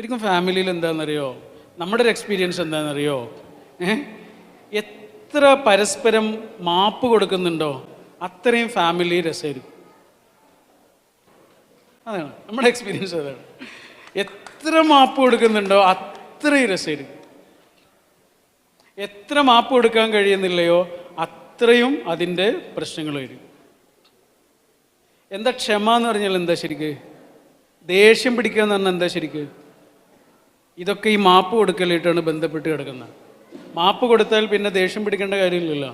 ശരിക്കും ഫാമിലിയിൽ എന്താണെന്നറിയോ? നമ്മുടെ ഒരു എക്സ്പീരിയൻസ് എന്താണെന്നറിയോ? എത്ര പരസ്പരം മാപ്പ് കൊടുക്കുന്നുണ്ടോ അത്രയും ഫാമിലി രസമായിരിക്കും. അതാണ് നമ്മുടെ എക്സ്പീരിയൻസ് അതാണ്. എത്ര മാപ്പ് കൊടുക്കുന്നുണ്ടോ അത്രയും രസമായിരിക്കും. എത്ര മാപ്പ് കൊടുക്കാൻ കഴിയുന്നില്ലയോ അത്രയും അതിന്റെ പ്രശ്നങ്ങൾ വരും. എന്താ ക്ഷമ എന്ന് പറഞ്ഞാൽ എന്താ ശരിക്ക്? ദേഷ്യം പിടിക്കുക എന്ന് പറഞ്ഞാൽ എന്താ ശരിക്ക്? ഇതൊക്കെ ഈ മാപ്പ് കൊടുക്കലായിട്ടാണ് ബന്ധപ്പെട്ട് കിടക്കുന്നത്. മാപ്പ് കൊടുത്താൽ പിന്നെ ദേഷ്യം പിടിക്കേണ്ട കാര്യമില്ലല്ലോ.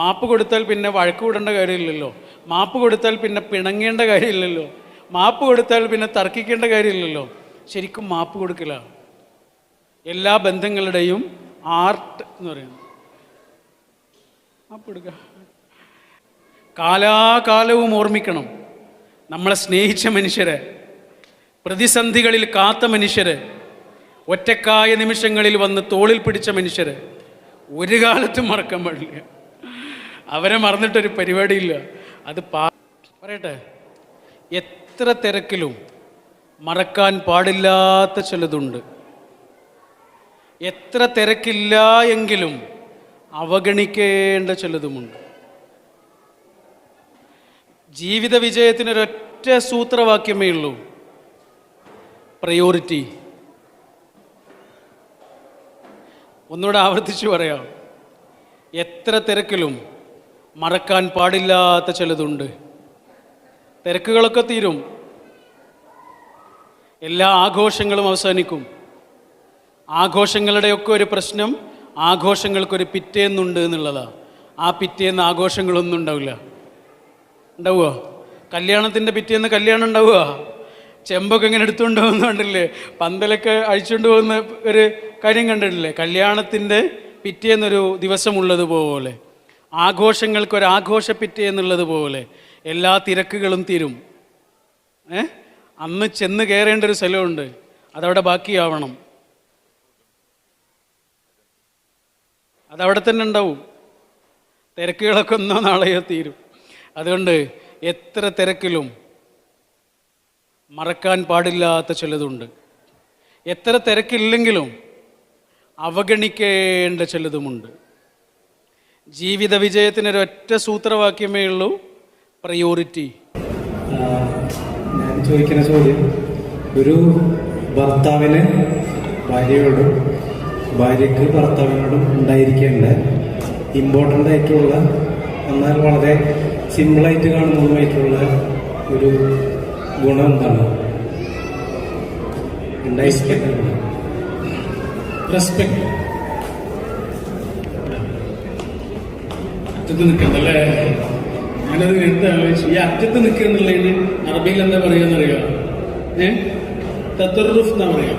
മാപ്പ് കൊടുത്താൽ പിന്നെ വഴക്ക് കൂടേണ്ട കാര്യമില്ലല്ലോ. മാപ്പ് കൊടുത്താൽ പിന്നെ പിണങ്ങേണ്ട കാര്യമില്ലല്ലോ. മാപ്പ് കൊടുത്താൽ പിന്നെ തർക്കിക്കേണ്ട കാര്യമില്ലല്ലോ. ശരിക്കും മാപ്പ് കൊടുക്കില്ല എല്ലാ ബന്ധങ്ങളുടെയും ആർട്ട് എന്ന് പറയുന്നത്. മാപ്പ് കൊടുക്കുക കാലാകാലവും ഓർമ്മിക്കണം. നമ്മളെ സ്നേഹിച്ച മനുഷ്യരെ പ്രതിസന്ധികളിൽ കാത്ത മനുഷ്യരെ ഒറ്റക്കായ നിമിഷങ്ങളിൽ വന്ന് തോളിൽ പിടിച്ച മനുഷ്യർ ഒരു കാലത്തും മറക്കാൻ പാടില്ല. അവരെ മറന്നിട്ടൊരു പരിപാടിയില്ല. അത് പാ പറയട്ടെ. എത്ര തിരക്കിലും മറക്കാൻ പാടില്ലാത്ത ചിലതുണ്ട്. എത്ര തിരക്കില്ല എങ്കിലും അവഗണിക്കേണ്ട ചിലതുമുണ്ട്. ജീവിത വിജയത്തിനൊരൊറ്റ സൂത്രവാക്യമേ ഉള്ളൂ. പ്രയോറിറ്റി ഒന്നുകൂടെ ആവർത്തിച്ചു പറയാം. എത്ര തിരക്കിലും മറക്കാൻ പാടില്ലാത്ത ചിലതുണ്ട്. തിരക്കുകളൊക്കെ തീരും. എല്ലാ ആഘോഷങ്ങളും അവസാനിക്കും. ആഘോഷങ്ങളുടെയൊക്കെ ഒരു പ്രശ്നം ആഘോഷങ്ങൾക്കൊരു പിറ്റേന്നുണ്ട് എന്നുള്ളതാണ് ആ പിറ്റേന്ന് ആഘോഷങ്ങളൊന്നും ഉണ്ടാവില്ല. ഉണ്ടാവുക കല്യാണത്തിന്റെ പിറ്റേന്ന് കല്യാണം ഉണ്ടാവുക ചെമ്പൊക്കെ ഇങ്ങനെ എടുത്തുകൊണ്ട് പോകുന്ന കണ്ടില്ലേ? പന്തലൊക്കെ അഴിച്ചുകൊണ്ട് പോകുന്ന ഒരു കാര്യം കണ്ടിട്ടില്ലേ? കല്യാണത്തിന്റെ പിറ്റേന്നൊരു ദിവസമുള്ളതുപോലെ ആഘോഷങ്ങൾക്കൊരു ആഘോഷ പിറ്റേന്നുള്ളത് പോലെ. എല്ലാ തിരക്കുകളും തീരും. ഏ? അന്ന് ചെന്ന് കയറേണ്ട ഒരു സ്ഥലമുണ്ട്. അതവിടെ ബാക്കിയാവണം. അതവിടെ തന്നെ ഉണ്ടാവും. തിരക്കുകളൊക്കെ ഒന്നോ നാളെയോ തീരും. അതുകൊണ്ട് എത്ര തിരക്കിലും മറക്കാൻ പാടില്ലാത്ത ചിലതുണ്ട്. എത്ര തിരക്കില്ലെങ്കിലും അവഗണിക്കേണ്ട ചിലതുമുണ്ട്. ജീവിത വിജയത്തിനൊരൊറ്റ സൂത്രവാക്യമേ ഉള്ളൂ പ്രയോറിറ്റി ഞാൻ ചോദിക്കുന്ന ചോദ്യം ഒരു ഭർത്താവിന് ഭാര്യയോടും ഭാര്യക്ക് ഭർത്താവിനോടും ഉണ്ടായിരിക്കേണ്ട ഇമ്പോർട്ടന്റ് ആയിട്ടുള്ള എന്നാൽ വളരെ സിമ്പിളായിട്ട് കാണുന്നതുമായിട്ടുള്ള ഒരു ഗുണം എന്താണ് അറ്റത്ത് നിൽക്കുന്നല്ലേ ഞാനത് എന്താ ഈ അറ്റത്ത് നിൽക്കുന്നുള്ളതിന് അറബിയിൽ എന്താ പറയാന്നറിയാം ഏ? തത്തറുഫ് എന്നാ പറയാ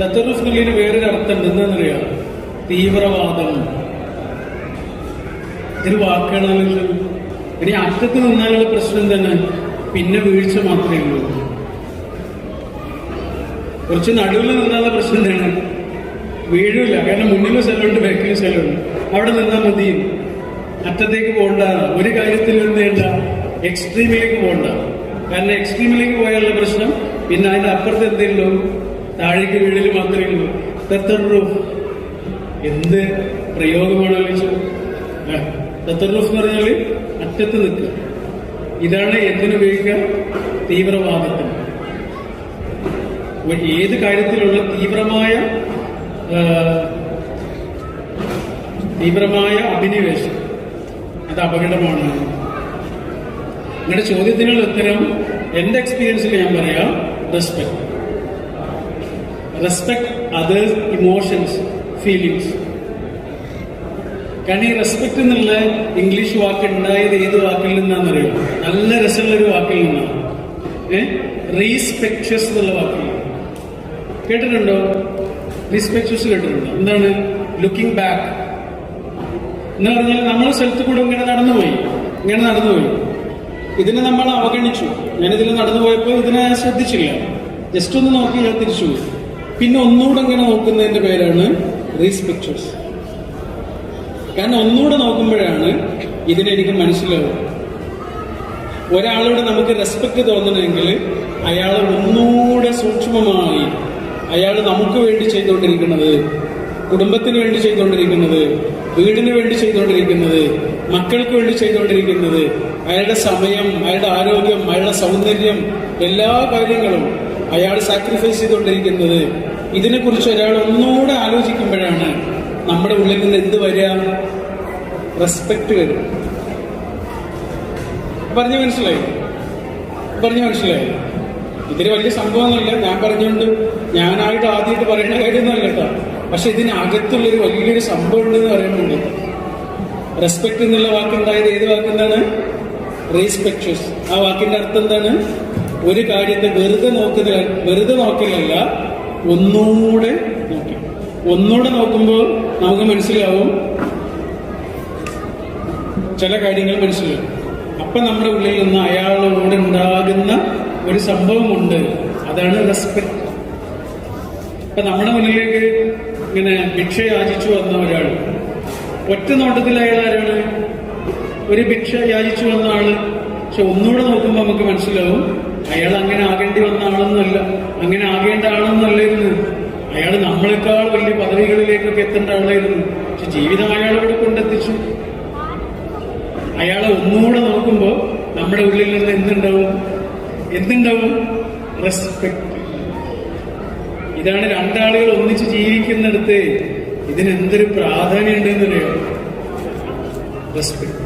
തത്തറുഫ് എന്നുള്ളതിന് വേറൊരു അർത്ഥം ഉണ്ട്. എന്താണെന്നറിയാം? തീവ്രവാദം. ഒരു വാക്കുകളാണെങ്കിലും ഇനി അറ്റത്ത് നിന്നാലുള്ള പ്രശ്നം തന്നെ പിന്നെ വീഴ്ച മാത്രമേ ഉള്ളൂ. കുറച്ച് നടുവിൽ നിന്നുള്ള പ്രശ്നം എന്താണ്? വീഴില്ല. കാരണം മുന്നിലും സ്ഥലമുണ്ട് ബാക്കിലും സ്ഥലമുണ്ട്. അവിടെ നിന്നാൽ മതി. അറ്റത്തേക്ക് പോകണ്ട. ഒരു കാര്യത്തിൽ എന്തേണ്ട എക്സ്ട്രീമിലേക്ക് പോകണ്ട. കാരണം എക്സ്ട്രീമിലേക്ക് പോയാലുള്ള പ്രശ്നം പിന്നെ അതിന്റെ അപ്പുറത്ത് എന്തേ ഉള്ളൂ താഴേക്ക് വീഴൽ മാത്രമേ ഉള്ളൂ. തെത്തറൂഫ് എന്ത് പ്രയോഗമാണ് ആലോചിച്ചത്? തെത്തറൂഫ് എന്ന് പറഞ്ഞാൽ അറ്റത്ത് നിൽക്കുക. ഇതാണ് എന്തിനുപയോഗിക്കുക തീവ്രവാദത്തിന്. ഏത് കാര്യത്തിലുള്ള തീവ്രമായ തീവ്രമായ അഭിനിവേശം? അത് അപകടമാണ്. നിങ്ങളുടെ ചോദ്യത്തിനുള്ള ഉത്തരം എന്റെ എക്സ്പീരിയൻസിൽ ഞാൻ പറയാം respect respect others emotions feelings കാരണം ഈ റെസ്പെക്ട് എന്നുള്ള ഇംഗ്ലീഷ് വാക്ക് ഉണ്ടായത് ഏത് വാക്കിൽ നിന്നാണെന്നറിയോ? നല്ല രസമുള്ള ഒരു വാക്കിൽ നിന്നാണ്. ഏഹ് റീസ്പെക്ഷ്യസ് എന്നുള്ള വാക്കിൽ. കേട്ടിട്ടുണ്ടോ? റീസ്പെക്ഷ്യസ് കേട്ടിട്ടുണ്ടോ? എന്താണ്? ലുക്കിംഗ് ബാക്ക് എന്ന് പറഞ്ഞാൽ നമ്മൾ സ്ഥലത്ത് കൂടെ ഇങ്ങനെ നടന്നുപോയി. ഇങ്ങനെ നടന്നുപോയി. ഇതിനെ നമ്മൾ അവഗണിച്ചു. ഞാനിതിൽ നടന്നു പോയപ്പോൾ ഇതിനെ ശ്രദ്ധിച്ചില്ല. ജസ്റ്റ് ഒന്ന് നോക്കി ഞാൻ തിരിച്ചു പിന്നെ ഒന്നുകൂടെ ഇങ്ങനെ നോക്കുന്നതിന്റെ പേരാണ് റീസ്പെക്ഷ്യസ് കാരണം ഒന്നുകൂടെ നോക്കുമ്പോഴാണ് ഇതിനെനിക്ക് മനസ്സിലാവുക. ഒരാളോട് നമുക്ക് റെസ്പെക്ട് തോന്നണമെങ്കിൽ അയാൾ ഒന്നുകൂടെ സൂക്ഷ്മമായി അയാൾ നമുക്ക് വേണ്ടി ചെയ്തുകൊണ്ടിരിക്കുന്നത് കുടുംബത്തിന് വേണ്ടി ചെയ്തുകൊണ്ടിരിക്കുന്നത് വീടിന് വേണ്ടി ചെയ്തുകൊണ്ടിരിക്കുന്നത് മക്കൾക്ക് വേണ്ടി ചെയ്തുകൊണ്ടിരിക്കുന്നത് അയാളുടെ സമയം അയാളുടെ ആരോഗ്യം അയാളുടെ സൗന്ദര്യം എല്ലാ കാര്യങ്ങളും അയാൾ സാക്രിഫൈസ് ചെയ്തുകൊണ്ടിരിക്കുന്നത്. ഇതിനെക്കുറിച്ച് ഒരാൾ ഒന്നുകൂടെ ആലോചിക്കുമ്പോഴാണ് നമ്മുടെ ഉള്ളിൽ നിന്ന് എന്ത് വരിക? റെസ്പെക്ട് വരും. പറഞ്ഞു മനസ്സിലായി? പറഞ്ഞു മനസ്സിലായി? ഇതിന് വലിയ സംഭവമൊന്നുമില്ല. ഞാൻ പറഞ്ഞുകൊണ്ട് ഞാനായിട്ട് ആദ്യമായിട്ട് പറയുന്ന കാര്യമൊന്നുമല്ല കേട്ടോ. പക്ഷെ ഇതിനകത്തുള്ളൊരു വലിയൊരു സംഭവം ഉണ്ടെന്ന് പറയുന്നുണ്ട്. റെസ്പെക്ട് എന്നുള്ള വാക്കുണ്ടായത് ഏത് വാക്കെന്താണ്? റീസ്പെക്ഷ്യസ് ആ വാക്കിന്റെ അർത്ഥം എന്താണ്? ഒരു കാര്യത്തെ വെറുതെ നോക്കുന്ന വെറുതെ നോക്കലല്ല ഒന്നുകൂടെ നോക്കി. ഒന്നുകൂടെ നോക്കുമ്പോൾ നമുക്ക് മനസ്സിലാവും ചില കാര്യങ്ങൾ മനസ്സിലാവും. അപ്പൊ നമ്മുടെ ഉള്ളിൽ നിന്ന് അയാളോട് ഉണ്ടാകുന്ന ഒരു സംഭവമുണ്ട് അതാണ് റെസ്പെക്ട് ഇപ്പൊ നമ്മുടെ മുന്നിലേക്ക് ഇങ്ങനെ ഭിക്ഷ യാചിച്ചു വന്ന ഒരാൾ. ഒറ്റ നോട്ടത്തിൽ അയാൾ ആരാണ്? ഒരു ഭിക്ഷ യാചിച്ചു വന്ന ആൾ. പക്ഷെ ഒന്നുകൂടെ നോക്കുമ്പോൾ നമുക്ക് മനസ്സിലാവും അയാൾ അങ്ങനെ ആകേണ്ടി വന്ന ആളൊന്നുമല്ല. അങ്ങനെ ആകേണ്ട ആളൊന്നല്ലായിരുന്നു അയാൾ നമ്മളെക്കാൾ വലിയ പദവികളിലേക്കൊക്കെ എത്തേണ്ട ആളായിരുന്നു. പക്ഷെ ജീവിതം അയാൾ ഇവിടെ കൊണ്ടെത്തിച്ചു. അയാളെ ഒന്നുകൂടെ നോക്കുമ്പോ നമ്മുടെ ഉള്ളിൽ നിന്ന് എന്തുണ്ടാവും? എന്തുണ്ടാവും? റെസ്പെക്ട് ഇതാണ് രണ്ടാളുകൾ ഒന്നിച്ച് ജീവിക്കുന്നിടത്ത് ഇതിനെന്തൊരു പ്രാധാന്യം ഉണ്ടെന്ന് അറിയോ റെസ്പെക്ട്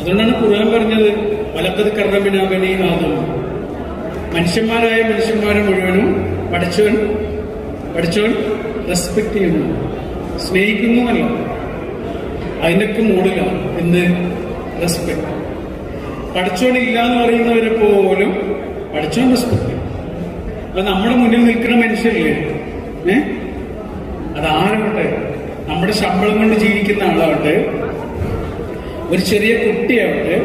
അതുകൊണ്ടാണ് ഖുർആൻ പറഞ്ഞത് വലക്കത് കർറബിനാബനി ആദം. മനുഷ്യന്മാരായ മനുഷ്യന്മാരെ മുഴുവനും പഠിച്ചവൻ പഠിച്ചവൻ റെസ്പെക്ട് ചെയ്യുന്നു. സ്നേഹിക്കുന്നു അല്ല അതിനൊക്കെ മൂടില്ല എന്ത് റെസ്പെക്ട് പഠിച്ചോണില്ല എന്ന് പറയുന്നവരെ പോലും പഠിച്ചോൺ റെസ്പെക്ട് അപ്പൊ നമ്മുടെ മുന്നിൽ നിൽക്കുന്ന മനുഷ്യരില്ലേ? ഏ? അതാരാവട്ടെ നമ്മുടെ ശമ്പളം കൊണ്ട് ജീവിക്കുന്ന ആളാവട്ടെ ഒരു ചെറിയ കുട്ടിയാവട്ടെ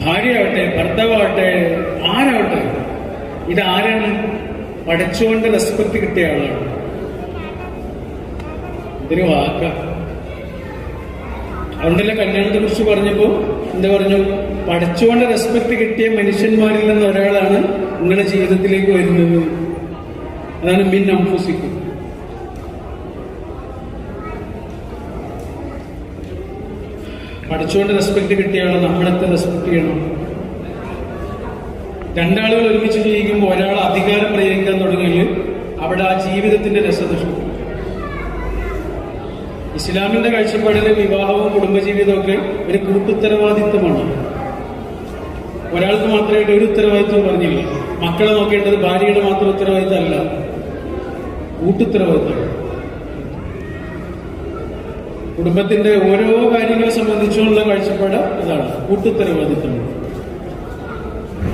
ഭാര്യയാവട്ടെ ഭർത്താവാവട്ടെ ആരാവട്ടെ ഇതാരാണ് പഠിച്ചുകൊണ്ട് റെസ്പെക്ട് കിട്ടിയ ആളാണ്. ഇതൊരു വാക്ക. അതുകൊണ്ടല്ലേ കല്യാണത്തെ കുറിച്ച് പറഞ്ഞപ്പോ എന്താ പറഞ്ഞു? പഠിച്ചുകൊണ്ട് റെസ്പെക്ട് കിട്ടിയ മനുഷ്യന്മാരിൽ നിന്ന് ഒരാളാണ് നിങ്ങളുടെ ജീവിതത്തിലേക്ക് വരുന്നത്. അതാണ് മിൻ അംഫുസിക്കും. പഠിച്ചുകൊണ്ട് റെസ്പെക്ട് കിട്ടിയ ആളെ നമ്മളത്തെ റെസ്പെക്ട് ചെയ്യണം? രണ്ടാളുകൾ ഒരുമിച്ച് ജീവിക്കുമ്പോൾ ഒരാൾ അധികാരം പ്രയോഗിക്കാൻ തുടങ്ങിയാൽ അവിടെ ആ ജീവിതത്തിന്റെ രസദൃഷ്ടം ഇസ്ലാമിന്റെ കാഴ്ചപ്പാടിൽ വിവാഹവും കുടുംബജീവിതവും ഒക്കെ ഒരു കൂട്ടുത്തരവാദിത്വമാണ് ഒരാൾക്ക് മാത്രമായിട്ട് ഒരു ഉത്തരവാദിത്വം പറഞ്ഞില്ല. മക്കളെ നോക്കേണ്ടത് ഭാര്യയുടെ മാത്രം ഉത്തരവാദിത്വം അല്ല കൂട്ടുത്തരവാദിത്വം കുടുംബത്തിന്റെ ഓരോ കാര്യങ്ങളെ സംബന്ധിച്ചുള്ള കാഴ്ചപ്പാട് ഇതാണ്. കൂട്ടുത്തരവാദിത്വം.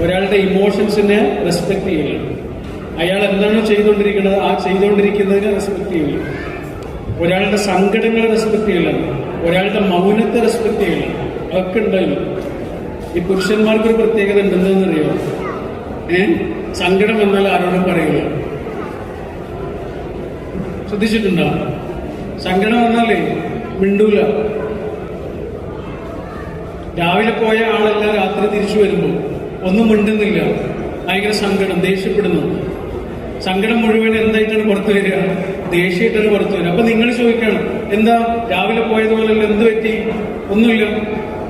ഒരാളുടെ ഇമോഷൻസിനെ റെസ്പെക്ട് ചെയ്യണം അയാൾ എന്താണ് ചെയ്തുകൊണ്ടിരിക്കുന്നത് ആ ചെയ്തുകൊണ്ടിരിക്കുന്നതിനെ റെസ്പെക്ട് ചെയ്യണം ഒരാളുടെ സങ്കടങ്ങളെ റെസ്പെക്ട് ചെയ്യണം ഒരാളുടെ മൗനത്തെ റെസ്പെക്ട് ചെയ്യണം അതൊക്കെ ഉണ്ടായിരുന്നു. ഈ പുരുഷന്മാർക്കൊരു പ്രത്യേകത ഉണ്ടെന്നറിയോ? ഏ? സങ്കടം വന്നാൽ ആരോടും പറയുക ശ്രദ്ധിച്ചിട്ടുണ്ടോ? സങ്കടം വന്നാലേ മിണ്ടൂല. രാവിലെ പോയ ആളല്ല രാത്രി തിരിച്ചു വരുമ്പോൾ ഒന്നും മിണ്ടുന്നില്ല. ഭയങ്കര സങ്കടം ദേഷ്യപ്പെടുന്നു. സങ്കടം മുഴുവൻ എന്തായിട്ടാണ് പുറത്തു വരിക? ദേഷ്യമായിട്ടാണ് പുറത്തു വരിക. അപ്പൊ നിങ്ങൾ ചോദിക്കണം എന്താ രാവിലെ പോയതുപോലല്ല എന്ത് പറ്റി? ഒന്നുമില്ല.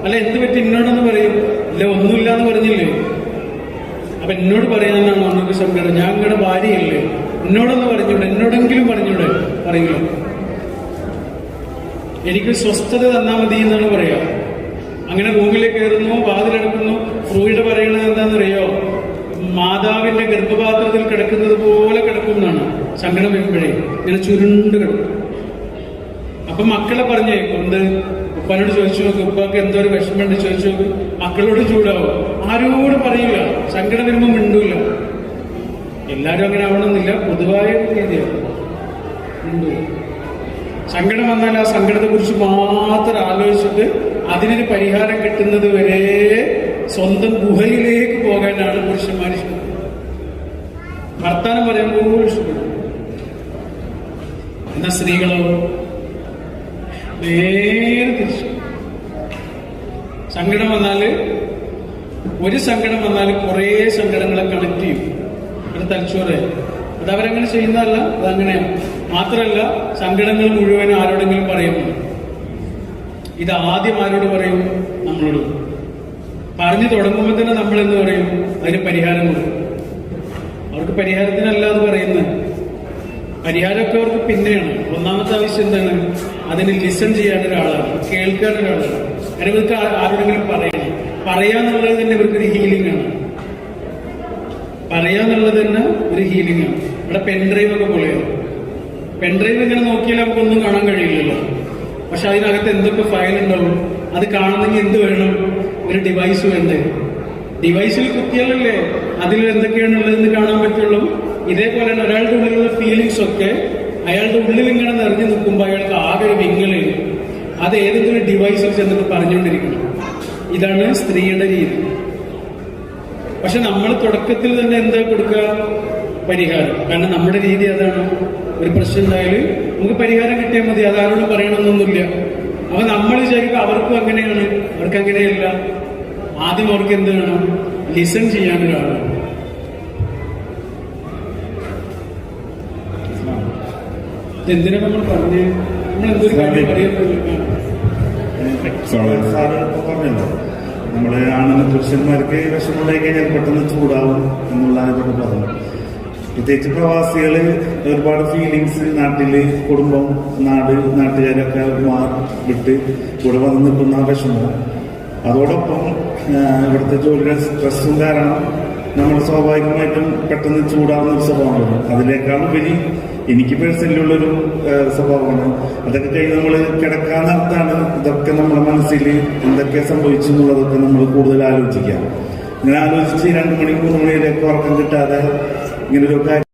അല്ല എന്ത് പറ്റി? എന്നോടൊന്ന് പറയും. ഇല്ല ഒന്നുമില്ല എന്ന് പറഞ്ഞില്ലേ? അപ്പൊ എന്നോട് പറയാനാണ് ഒന്നൊക്കെ സങ്കടം. ഞാൻ നിങ്ങളുടെ ഭാര്യയല്ലേ. എന്നോടൊന്ന് പറഞ്ഞൂടെ? എന്നോടെങ്കിലും പറഞ്ഞൂടെ? പറയില്ല എനിക്ക് സ്വസ്ഥത തന്നാൽ മതി എന്നാണ് പറയാ. അങ്ങനെ റൂമിലേക്ക് കയറുന്നു വാതിലടക്കുന്നു. ഫ്രൂയിഡ് പറയണത് എന്താണെന്നറിയോ? മാതാവിന്റെ ഗർഭപാത്രത്തിൽ കിടക്കുന്നത് പോലെ കിടക്കും എന്നാണ്. സങ്കടം വരുമ്പോഴേ ഇങ്ങനെ ചുരുണ്ട് കിടക്കും. അപ്പൊ മക്കളെ പറഞ്ഞേ കൊണ്ട് ഉപ്പാനോട് ചോദിച്ചു നോക്ക് ഉപ്പാക്ക് എന്തോ ഒരു വിഷമമുണ്ട് ചോദിച്ചു നോക്ക്. മക്കളോട് ചൂടാവും? ആരോട് പറയില്ല. സങ്കടം വരുമ്പോൾ മിണ്ടൂല. എല്ലാരും അങ്ങനെ ആവണമെന്നില്ല. പൊതുവായ രീതിയാണ് സങ്കടം വന്നാൽ ആ സങ്കടത്തെ കുറിച്ച് മാത്രം ആലോചിച്ചിട്ട് അതിനൊരു പരിഹാരം കിട്ടുന്നത് വരെ സ്വന്തം ഗുഹയിലേക്ക് പോകാനാണ് പുരുഷന്മാർ ഇഷ്ടപ്പെടുന്നത് ഭർത്താനം പറയുമ്പോൾ ഇഷ്ടപ്പെടും എന്നാ സ്ത്രീകളോ? നേരെ തിരിച്ചു. സങ്കടം വന്നാൽ ഒരു സങ്കടം വന്നാൽ കുറേ സങ്കടങ്ങളെ കണക്ട് ചെയ്യും. ഒരു തലച്ചോറ്. അത് അവരങ്ങനെ ചെയ്യുന്നതല്ല അതങ്ങനെയാണ് മാത്രമല്ല സങ്കടങ്ങൾ മുഴുവൻ ആരോടെങ്കിലും പറയുന്നു ഇത് ആദ്യം ആരോട് പറയും? നമ്മളോട്. പറഞ്ഞു തുടങ്ങുമ്പോൾ തന്നെ നമ്മൾ എന്ന് പറയും? അതിന് പരിഹാരം കൊടുക്കും അവർക്ക് പരിഹാരത്തിനല്ല എന്ന് പറയുന്നത് പരിഹാരമൊക്കെ അവർക്ക് പിന്നെയാണ്. ഒന്നാമത്തെ ആവശ്യം എന്താണ്? അതിന് ലിസൺ ചെയ്യാൻ ഒരാളാണ് കേൾക്കാൻ ഒരാളാണ്. കാരണം ഇവർക്ക് ആരോടെങ്കിലും പറയണം പറയാന്നുള്ളത് തന്നെ ഇവർക്കൊരു ഹീലിംഗ് ആണ്. പറയാന്നുള്ളത് തന്നെ ഒരു ഹീലിംഗ് ആണ്. ഇവിടെ പെൻഡ്രൈവ് ഒക്കെ പോലെയാണ് പെൻഡ്രൈവ് ഇങ്ങനെ നോക്കിയാൽ നമുക്കൊന്നും കാണാൻ കഴിയില്ലല്ലോ. പക്ഷെ അതിനകത്ത് എന്തൊക്കെ ഫയൽ ഉണ്ടാവും? അത് കാണണമെങ്കിൽ എന്ത് വേണം? ഒരു ഡിവൈസ് വേണ്ടേ? ഡിവൈസിൽ കുത്തിയാലല്ലേ അതിൽ എന്തൊക്കെയാണ് ഉള്ളതെന്ന് കാണാൻ പറ്റുള്ളൂ? ഇതേപോലെ ഒരാളുടെ ഉള്ളിലുള്ള ഫീലിങ്സ് ഒക്കെ അയാളുടെ ഉള്ളിൽ ഇങ്ങനെ നിറഞ്ഞു നിൽക്കുമ്പോൾ അയാൾക്ക് ആകെ ഒരു അത് ഏതെങ്കിലും ഡിവൈസിൽ ചെന്നിട്ട് പറഞ്ഞുകൊണ്ടിരിക്കുന്നു. ഇതാണ് സ്ത്രീയുടെ രീതി. പക്ഷെ നമ്മൾ തുടക്കത്തിൽ തന്നെ എന്താ കൊടുക്കുക? പരിഹാരം. കാരണം നമ്മുടെ രീതി അതാണ്. ഒരു പ്രശ്നം ഉണ്ടായാൽ നമുക്ക് പരിഹാരം കിട്ടിയാൽ മതി. അതാരോട് പറയണമെന്നൊന്നുമില്ല അപ്പൊ നമ്മൾ വിചാരിക്കും അവർക്കും അങ്ങനെയാണ് അവർക്ക് അങ്ങനെയല്ല. ആദ്യം അവർക്ക് എന്ത് വേണം? ലിസൺ ചെയ്യാൻ ഒരാളാണ് എന്തിനാ നമ്മൾ പറഞ്ഞ്? നമ്മൾ എന്തൊരു കാര്യം പറയുന്നില്ല സാറ് ഇപ്പൊ പറഞ്ഞല്ലോ. നമ്മളെ ആണെന്ന് പുരുഷന്മാർക്ക് വിഷമമുണ്ടായി കഴിഞ്ഞാൽ പെട്ടെന്ന് ചൂടാവും എന്നുള്ളതാണ് ഇതൊക്കെ പറഞ്ഞത് പ്രത്യേകിച്ച് പ്രവാസികൾ ഒരുപാട് ഫീലിങ്സ് നാട്ടിൽ കുടുംബം നാട് നാട്ടുകാരൊക്കെ മാറി വിട്ട് ഇവിടെ വന്ന് നിൽക്കുന്ന വിഷമം. അതോടൊപ്പം ഇവിടുത്തെ ജോലിയുടെ സ്ട്രെസ്സും കാരണം നമ്മൾ സ്വാഭാവികമായിട്ടും പെട്ടെന്ന് ചൂടാവുന്ന ഒരു സ്വഭാവമാണ്. അതിനേക്കാൾ ഉപരി എനിക്ക് പേഴ്സണലിലുള്ളൊരു സ്വഭാവമാണ്. അതൊക്കെ കഴിഞ്ഞ് നമ്മൾ കിടക്കാൻ നേരത്താണ് ഇതൊക്കെ നമ്മുടെ മനസ്സിൽ എന്തൊക്കെ സംഭവിച്ചു എന്നുള്ളതൊക്കെ നമ്മൾ കൂടുതൽ ആലോചിക്കാം ഇങ്ങനെ ആലോചിച്ച് രണ്ട് മണി മൂന്ന് മണിയിലേക്ക് ഉറക്കം കിട്ടാതെ ഇങ്ങനൊരു കാര്യം